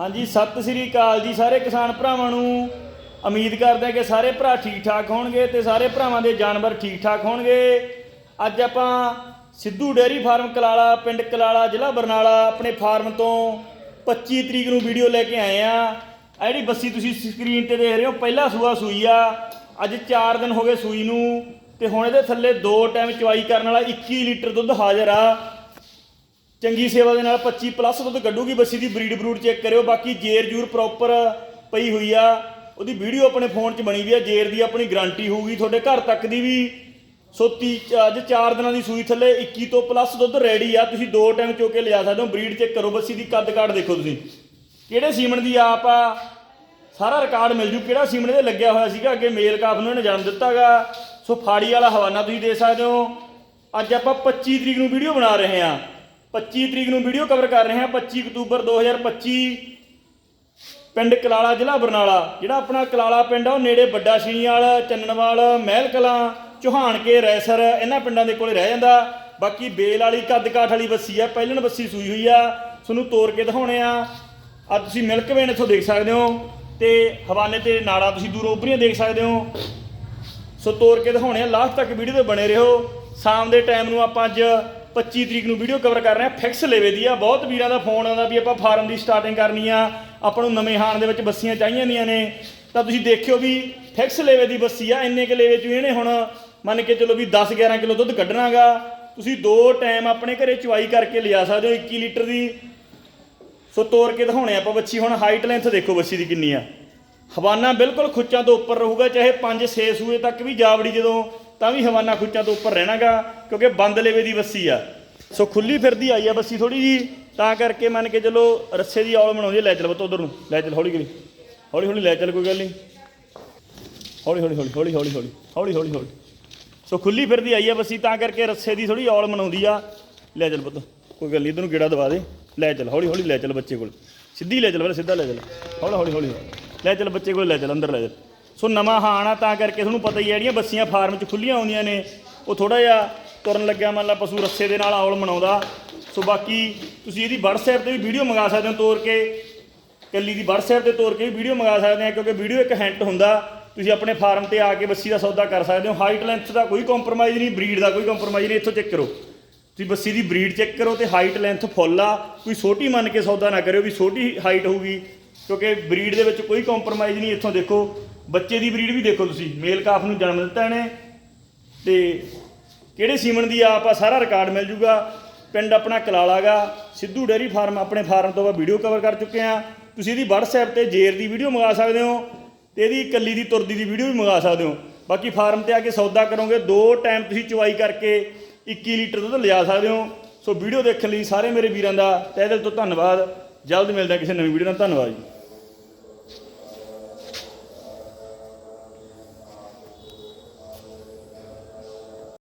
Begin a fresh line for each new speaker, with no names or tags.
ਹਾਂਜੀ, ਸਤਿ ਸ੍ਰੀ ਅਕਾਲ ਜੀ ਸਾਰੇ ਕਿਸਾਨ ਭਰਾਵਾਂ ਨੂੰ। ਉਮੀਦ ਕਰਦੇ ਹਾਂ ਕਿ ਸਾਰੇ ਭਰਾ ਠੀਕ ਠਾਕ ਹੋਣਗੇ ਤੇ ਸਾਰੇ ਭਰਾਵਾਂ ਦੇ ਜਾਨਵਰ ਠੀਕ ਠਾਕ ਹੋਣਗੇ। ਅੱਜ ਆਪਾਂ ਸਿੱਧੂ ਡੇਅਰੀ ਫਾਰਮ ਕਲਾਲਾ, ਪਿੰਡ ਕਲਾਲਾ, ਜ਼ਿਲ੍ਹਾ ਬਰਨਾਲਾ ਆਪਣੇ ਫਾਰਮ ਤੋਂ 25 ਤਰੀਕ ਨੂੰ ਵੀਡੀਓ ਲੈ ਕੇ ਆਏ ਆ ਆ ਜਿਹੜੀ ਬੱਸੀ ਤੁਸੀਂ ਸਕਰੀਨ ਤੇ ਦੇਖ ਰਹੇ ਹੋ, ਪਹਿਲਾ ਸੂਆ ਸੂਈ ਆ। ਅੱਜ 4 ਦਿਨ ਹੋ ਗਏ ਸੂਈ ਨੂੰ ਤੇ ਹੁਣ ਇਹਦੇ ਥੱਲੇ ਦੋ ਟਾਈਮ ਚਵਾਈ ਕਰਨ ਵਾਲਾ 21 ਲੀਟਰ ਦੁੱਧ ਹਾਜ਼ਰ ਆ। ਚੰਗੀ ਸੇਵਾ ਦੇ ਨਾਲ 25 ਪਲੱਸ ਦੁੱਧ ਕੱਢੂਗੀ, ਬੱਸੀ ਦੀ ਬਰੀਡ ਬਰੂਡ ਚੈੱਕ ਕਰਿਓ, ਬਾਕੀ ਜੇਰ ਜੂਰ ਪ੍ਰੋਪਰ ਪਈ ਹੋਈ ਆ। ਉਹਦੀ ਵੀਡੀਓ ਆਪਣੇ ਫੋਨ 'ਚ ਬਣੀ ਵੀ ਆ, ਜੇਰ ਦੀ ਆਪਣੀ ਗਾਰੰਟੀ ਹੋਊਗੀ, ਤੁਹਾਡੇ ਘਰ ਤੱਕ ਦੀ ਵੀ ਸੋ ਤੀ ਅੱਜ 4 ਦਿਨਾਂ ਦੀ ਸੂਈ ਥੱਲੇ 21 ਤੋਂ ਪਲੱਸ ਦੁੱਧ ਰੈਡੀ ਆ, ਤੁਸੀਂ ਦੋ ਟਾਈਮ ਚੋ ਕੇ ਲਿਆ ਸਕਦੇ ਹੋ, ਬਰੀਡ ਚੈੱਕ ਕਰੋ, ਬੱਸੀ ਦੀ ਕੱਦ ਕਾਠ ਦੇਖੋ ਤੁਸੀਂ। ਕਿਹੜੇ ਸੀਮਨ ਦੀ ਆਪ ਆ? ਸਾਰਾ ਰਿਕਾਰਡ ਮਿਲ ਜੂ, ਕਿਹੜਾ ਸੀਮਨ ਇਹਦੇ ਲੱਗਿਆ ਹੋਇਆ ਸੀਗਾ, ਅੱਗੇ ਮੇਲ ਕਾਫ ਨੂੰ ਇਹਨੇ ਜਨਮ ਦਿੱਤਾਗਾ ਸੋ ਫਾੜੀ ਵਾਲਾ ਹਵਾਨਾ ਤੁਸੀਂ ਦੇ ਸਕਦੇ ਹੋ। ਅੱਜ ਆਪਾਂ 25 ਤਰੀਕ ਨੂੰ ਵੀਡੀਓ ਬਣਾ ਰਹੇ ਹਾਂ। 25 ਤਰੀਕ ਨੂੰ ਵੀਡੀਓ ਕਵਰ ਕਰ ਰਹੇ ਹਾਂ 25 ਅਕਤੂਬਰ 2025 ਪਿੰਡ ਕਲਾਲਾ ਜ਼ਿਲ੍ਹਾ ਬਰਨਾਲਾ। ਜਿਹੜਾ ਆਪਣਾ ਕਲਾਲਾ ਪਿੰਡ ਆ, ਉਹ ਨੇੜੇ ਵੱਡਾ ਛੀਣੀਵਾਲ ਚੰਨਣਵਾਲ ਮਹਿਲ ਕਲਾਂ ਚੋਹਾਨ ਕੇ ਰੈਸਰ, ਇਹਨਾਂ ਪਿੰਡਾਂ ਦੇ ਕੋਲੇ ਰਹਿ ਜਾਂਦਾ। ਬਾਕੀ ਬੇਲ ਵਾਲੀ, ਕੱਦਕਾਠ ਵਾਲੀ ਬੱਸੀ ਆ, ਪਹਿਲਣ ਬੱਸੀ ਸੂਈ ਹੋਈ ਆ। ਤੁਹਾਨੂੰ ਤੋੜ ਕੇ ਦਿਖਾਉਣੇ ਆ। ਆ ਤੁਸੀਂ ਮਿਲਕ ਵੇਨ ਇੱਥੋਂ ਦੇਖ ਸਕਦੇ ਹੋ ਤੇ ਹਵਾਨੇ ਤੇ ਨਾੜਾ ਤੁਸੀਂ ਦੂਰੋਂ ਉੱਭਰੀਆਂ ਦੇਖ ਸਕਦੇ ਹੋ। ਸੋ ਤੋੜ ਕੇ ਦਿਖਾਉਣੇ ਆ, ਲਾਸਟ ਤੱਕ ਵੀਡੀਓ ਤੇ ਬਣੇ ਰਹੋ। ਸ਼ਾਮ ਦੇ ਟਾਈਮ ਨੂੰ ਆਪਾਂ ਅੱਜ 25 ਤਰੀਕ ਨੂੰ ਵੀਡੀਓ ਕਵਰ ਕਰ ਰਹੇ ਹਾਂ। ਫਿਕਸ ਲੈਵੇ ਦੀ ਆ। ਬਹੁਤ ਵੀਰਾਂ ਦਾ ਫੋਨ ਆਉਂਦਾ ਵੀ ਆਪਾਂ ਫਾਰਮ ਦੀ ਸਟਾਰਟਿੰਗ ਕਰਨੀ ਆ। ਆਪਾਂ ਨੂੰ ਨਵੇਂ ਹਾਣ ਦੇ ਵਿੱਚ ਬੱਸੀਆਂ ਚਾਹੀਦੀਆਂ ਦੀਆਂ ਨੇ। ਤਾਂ ਤੁਸੀਂ ਦੇਖਿਓ ਵੀ ਫਿਕਸ ਲੈਵੇ ਦੀ ਬੱਸੀ ਆ। ਇੰਨੇ ਕੁ ਲੈਵੇ ਚ ਇਹਨੇ ਹੁਣ। ਮੰਨ ਕੇ ਚਲੋ ਵੀ 10 11 ਕਿਲੋ ਦੁੱਧ ਕੱਢਣਾਗਾ। ਤੁਸੀਂ ਦੋ ਟਾਈਮ ਆਪਣੇ ਘਰੇ ਚੁਆਈ ਕਰਕੇ ਲਿਆ ਸਕਦੇ ਹੋ 21 ਲੀਟਰ ਦੀ। ਸੋ ਤੋੜ ਕੇ ਦਿਖਾਉਣੇ ਆਪਾਂ ਬੱਚੀ ਹੁਣ ਹਾਈਟ ਲੈਂਥ ਦੇਖੋ ਬੱਚੀ ਦੀ ਕਿੰਨੀ ਆ। ਹਵਾਨਾ ਬਿਲਕੁਲ ਖੁੱਚਾਂ ਤੋਂ ਉੱਪਰ ਰਹੂਗਾ, ਚਾਹੇ 5-6 ਸੂਏ ਤੱਕ ਵੀ ਜਾਵੜੀ ਜਦੋਂ ਤਾਂ ਵੀ ਹਵਾਨਾ ਖੁੱਚਾਂ ਤੋਂ ਉੱਪਰ ਰਹਿਣਾਗਾ ਕਿਉਂਕਿ ਬੰਦ ਲੇਵੇ ਦੀ ਬੱਸੀ ਆ। ਸੋ ਖੁੱਲੀ ਫਿਰਦੀ ਆਈ ਆ ਬੱਸੀ ਥੋੜੀ ਜੀ ਤਾਂ ਕਰਕੇ ਮੰਨ ਕੇ ਚਲੋ ਰੱਸੇ ਦੀ ਔਲ ਬਣਾਉਂਦੀ ਆ, ਲੈ ਚੱਲ ਬਤ ਉਧਰ ਨੂੰ ਲੈ ਚੱਲ ਹੌਲੀ ਹੌਲੀ ਹੌਲੀ ਹੌਲੀ ਲੈ ਚੱਲ ਕੋਈ ਗੱਲ ਨਹੀਂ। ਹੌਲੀ ਹੌਲੀ ਹੌਲੀ ਹੌਲੀ ਹੌਲੀ ਹੌਲੀ ਹੌਲੀ ਹੌਲੀ ਹੌਲੀ। ਸੋ ਖੁੱਲੀ ਫਿਰਦੀ ਆਈ ਆ ਬੱਸੀ ਤਾਂ ਕਰਕੇ ਰੱਸੇ ਦੀ ਥੋੜੀ ਔਲ ਮਨਾਉਂਦੀ ਆ। ਲੈ ਚੱਲ ਪੁੱਤ ਕੋਈ ਗੱਲ ਨਹੀਂ ਇਧਰ ਨੂੰ ਗੇੜਾ ਦਵਾ ਦੇ। ਲੈ ਚੱਲ ਹੌਲੀ ਹੌਲੀ ਲੈ ਚੱਲ ਬੱਚੇ ਕੋਲ। ਸਿੱਧੀ ਲੈ ਚੱਲ ਪਹਿਲਾਂ ਸਿੱਧਾ ਲੈ ਚੱਲ। ਹੌਲੀ ਹੌਲੀ ਹੌਲੀ। ਲੈ ਚੱਲ ਬੱਚੇ ਕੋਲ ਲੈ ਚੱਲ ਅੰਦਰ ਲੈ ਚੱਲ। ਸੋ ਨਵਾਂ ਹਾਣ ਆ ਤਾਂ ਕਰਕੇ ਤੁਹਾਨੂੰ ਪਤਾ ਹੀ ਹੈ ਜਿਹੜੀਆਂ ਬੱਸੀਆਂ ਫਾਰਮ 'ਚ ਖੁੱਲੀਆਂ ਆਉਂਦੀਆਂ ਨੇ, ਉਹ ਥੋੜਾ ਜਿਹਾ ਤੁਰਨ ਲੱਗਿਆ, ਮੰਨ ਲਾ ਪਸ਼ੂ ਰੱਸੇ ਦੇ ਨਾਲ ਔਲ ਮਨਾਉਂਦਾ। ਸੋ ਬਾਕੀ ਤੁਸੀਂ ਇਹਦੀ WhatsApp ਤੇ ਵੀ ਵੀਡੀਓ ਮੰਗਾ ਸਕਦੇ ਹੋ ਤੋਰ ਕੇ, ਕੱਲੀ ਦੀ WhatsApp ਤੇ ਤੋਰ ਕੇ ਵੀ ਵੀਡੀਓ ਮੰਗਾ ਸਕਦੇ ਆ, ਕਿਉਂਕਿ ਵੀਡੀਓ ਇੱਕ ਹੈਂਟ ਹੁੰਦਾ। ਤੁਸੀਂ ਆਪਣੇ ਫਾਰਮ ਤੇ ਆ ਕੇ ਬੱਸੀ ਦਾ ਸੌਦਾ ਕਰ ਸਕਦੇ ਹੋ। ਹਾਈਟ ਲੈਂਥ ਦਾ ਕੋਈ ਕੰਪਰੋਮਾਈਜ਼ ਨਹੀਂ, ਬਰੀਡ ਦਾ ਕੋਈ ਕੰਪਰੋਮਾਈਜ਼ ਨਹੀਂ, ਇੱਥੋਂ ਚੈੱਕ ਕਰੋ। ਤੁਸੀਂ ਬੱਸੀ ਦੀ ਬਰੀਡ ਚੈੱਕ ਕਰੋ ਤੇ ਹਾਈਟ ਲੈਂਥ ਫੁੱਲ ਆ। ਕੋਈ ਛੋਟੀ ਮੰਨ ਕੇ ਸੌਦਾ ਨਾ ਕਰਿਓ ਵੀ ਛੋਟੀ ਹਾਈਟ ਹੋਊਗੀ। ਕਿਉਂਕਿ ਬਰੀਡ ਦੇ ਵਿੱਚ ਕੋਈ ਕੰਪਰੋਮਾਈਜ਼ ਨਹੀਂ, ਇੱਥੋਂ ਦੇਖੋ, ਬੱਚੇ ਦੀ ਬਰੀਡ ਵੀ ਦੇਖੋ ਤੁਸੀਂ, ਮੇਲ ਕਾਫ ਨੂੰ ਜਨਮ ਦਿੱਤਾ ਇਹਨੇ, ਤੇ ਕਿਹੜੇ ਸੀਮਨ ਦੀ ਆਪ ਆ ਸਾਰਾ ਰਿਕਾਰਡ ਮਿਲ ਜੂਗਾ, ਪਿੰਡ ਆਪਣਾ ਕਲਾਲਾਗਾ, ਸਿੱਧੂ ਡੇਅਰੀ ਫਾਰਮ ਆਪਣੇ ਫਾਰਮ ਤੋਂ ਆਪਾਂ ਵੀਡੀਓ ਕਵਰ ਕਰ ਚੁੱਕੇ ਆ ਤੁਸੀਂ ਇਹਦੀ WhatsApp ਤੇ ਜੇਰ ਦੀ ਵੀਡੀਓ ਮੰਗਾ ਸਕਦੇ ਹੋ, ਤੇ ਇਹਦੀ ਇਕੱਲੀ ਦੀ ਤੁਰਦੀ ਦੀ ਵੀਡੀਓ ਵੀ ਮੰਗਾ ਸਕਦੇ ਹੋ, ਬਾਕੀ ਫਾਰਮ ਤੇ ਆ ਕੇ ਸੌਦਾ ਕਰੋਗੇ, ਦੋ ਟਾਈਮ ਤੁਸੀਂ ਚੁਆਈ ਕਰਕੇ 21 ਲੀਟਰ ਦੁੱਧ ਲਿਜਾ ਸਕਦੇ ਹੋ, ਸੋ ਵੀਡੀਓ ਦੇਖਣ ਲਈ ਸਾਰੇ ਮੇਰੇ ਵੀਰਾਂ ਦਾ ਤਹਿ ਦਿਲ ਤੋਂ ਧੰਨਵਾਦ, ਜਲਦ ਮਿਲਦਾ ਕਿਸੇ ਨਵੀਂ ਵੀਡੀਓ ਨਾਲ, ਧੰਨਵਾਦ ਜੀ।